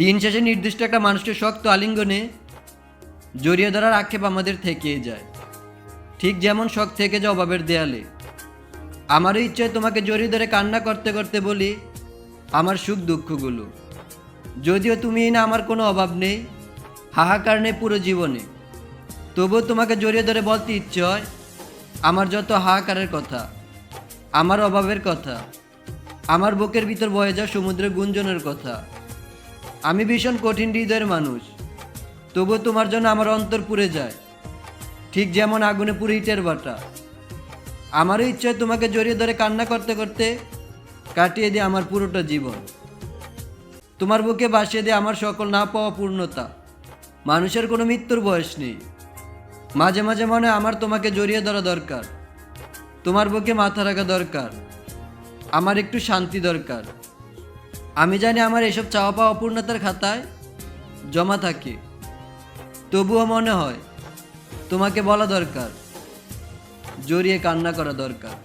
দিন শেষে নির্দিষ্ট একটা মানুষকে শক্ত আলিঙ্গনে জড়িয়ে ধরার আক্ষেপ আমাদের থেকেই যায়। ঠিক যেমন শখ থেকে যায় অভাবের দেয়ালে। আমারও ইচ্ছায় তোমাকে জড়িয়ে ধরে কান্না করতে করতে বলি, আমার সুখ দুঃখগুলো। যদিও তুমি না আমার কোনো অভাব নেই, হাহাকার নেই পুরো জীবনে। তবুও তোমাকে জড়িয়ে ধরে বলতে ইচ্ছে হয়, আমার যত হাহাকারের কথা, আমার অভাবের কথা, আমার বুকের ভিতর বয়ে যাওয়া সমুদ্রের গুঞ্জনের কথা আমি ভীষণ কঠিন হৃদয়ের মানুষ। তবুও তোমার জন্য আমার অন্তর পুড়ে যায়। ঠিক যেমন আগুনে পুড়ে ইটের বাটা। আমারও ইচ্ছে তোমাকে জড়িয়ে ধরে কান্না করতে করতে কাটিয়ে দিয়ে আমার পুরোটা জীবন। তোমার বুকে বাসিয়ে দিয়ে আমার সকল না পাওয়া পূর্ণতা। মানুষের কোনো মৃত্যুর বয়স নেই। মাঝে মাঝে মনে আমার তোমাকে জড়িয়ে ধরা দরকার। তোমার বুকে মাথা রাখা দরকার। আমার একটু শান্তি দরকার। আমি জানি আমার এসব চাওয়া পাওয়া অপূর্ণতার খাতায় জমা থাকে। তবুও মনে হয়, তোমাকে বলা দরকার, জড়িয়ে কান্না করা দরকার।